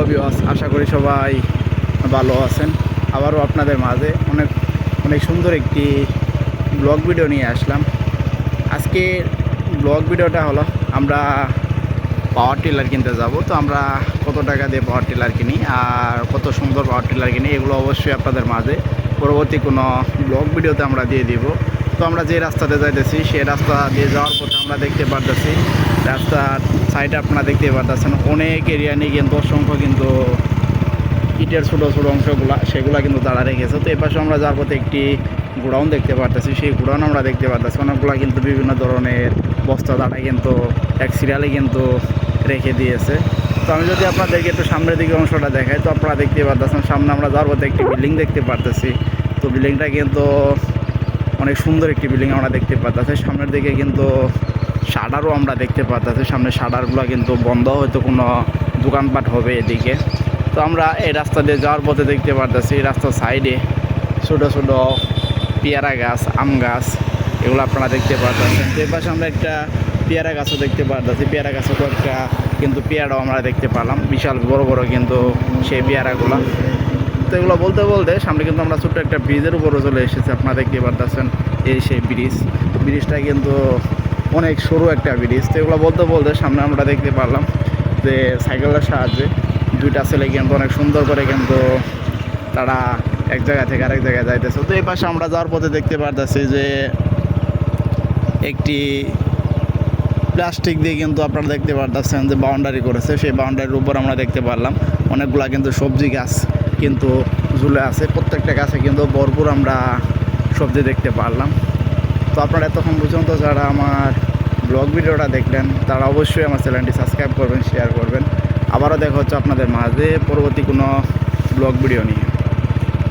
Hello বিওয়াস আশা করি সবাই ভালো আছেন। আবারও আপনাদের মাঝে অনেক অনেক সুন্দর একটি ব্লগ ভিডিও নিয়ে আসলাম। আজকে ব্লগ ভিডিওটা হলো, আমরা পাওয়ার টিলার কিনতে যাব। তো আমরা কত টাকা দিয়ে পাওয়ার টিলার কিনি আর কত সুন্দর পাওয়ার টিলার কিনি, এগুলো অবশ্যই আপনাদের মাঝে পরবর্তী কোনো ব্লগ ভিডিওতে আমরা দিয়ে দিব। তো আমরা যে রাস্তাতে যাইতেছি সেই রাস্তা দিয়ে যাওয়ার পথে আমরা দেখতে পারতেছি। রাস্তার সাইডে আপনারা দেখতে পারতেছেন, অনেক এরিয়া নিয়ে কিন্তু অসংখ্য কিন্তু ইটের ছোটো ছোটো অংশগুলা, সেগুলা কিন্তু দাঁড়া রেখেছে। তো এপাশে আমরা যাওয়ার পথে একটি গোডাউন দেখতে পারতেছি। সেই গোডাউন আমরা দেখতে পারতেছি, অনেকগুলা কিন্তু বিভিন্ন ধরনের বস্তা দাঁড়ায় কিন্তু এক সিরিয়ালে কিন্তু রেখে দিয়েছে। তো আমি যদি আপনাদেরকে একটু সামনের দিকে অংশটা দেখাই, তো আপনারা দেখতে পারতেছেন, সামনে আমরা যাওয়ার পথে একটি বিল্ডিং দেখতে পারতেছি। তো বিল্ডিংটা কিন্তু অনেক সুন্দর একটি বিল্ডিং আমরা দেখতে পারতেছি। সামনের দিকে কিন্তু শাটারও আমরা দেখতে পারতেছি। সামনে শাটারগুলো কিন্তু বন্ধ, হয়তো কোনো দোকানপাট হবে এদিকে। তো আমরা এই রাস্তা দিয়ে যাওয়ার পথে দেখতে পারতেছি, এই রাস্তার সাইডে ছোটো ছোটো পেয়ারা গাছ, আম গাছ, এগুলো আপনারা দেখতে পারতেছেন। তো পাশে আমরা একটা পেয়ারা গাছও দেখতে পারতেছি। পেয়ারা গাছও কয়েকটা কিন্তু পেয়ারাও আমরা দেখতে পেলাম। বিশাল বড় বড় কিন্তু সেই পেয়ারাগুলো। তো এগুলো বলতে বলতে সামনে কিন্তু আমরা ছোট্ট একটা ব্রিজের উপরে চলে এসেছি। আপনারা দেখতে পারতেছেন এই সেই ব্রিজ। ব্রিজটা কিন্তু অনেক সরু একটা ব্রিজ। তো এগুলো বলতে বলতে সামনে আমরা দেখতে পারলাম যে সাইকেলের সাহায্যে দুইটা ছেলে কিন্তু অনেক সুন্দর করে কিন্তু তারা এক জায়গা থেকে আরেক জায়গায় যাইতেছে। তো এই পাশে আমরা যাওয়ার পথে দেখতে পারতেছি যে একটি প্লাস্টিক দিয়ে কিন্তু আপনারা দেখতে পারতেছেন যে বাউন্ডারি করেছে। সেই বাউন্ডারির উপর আমরা দেখতে পারলাম, অনেকগুলা কিন্তু সবজি গাছ কিন্তু ঝুলে আছে। প্রত্যেকটা গাছে কিন্তু ভরপুর আমরা সবজি দেখতে পারলাম। তো আপনারা এতক্ষণ পর্যন্ত যারা আমার ব্লগ ভিডিওটা দেখলেন, তারা অবশ্যই আমার চ্যানেলটি সাবস্ক্রাইব করবেন শেয়ার করবেন। আবারও দেখা হচ্ছে আপনাদের মাঝে, পরবর্তী কোনো ব্লগ ভিডিও নিয়ে।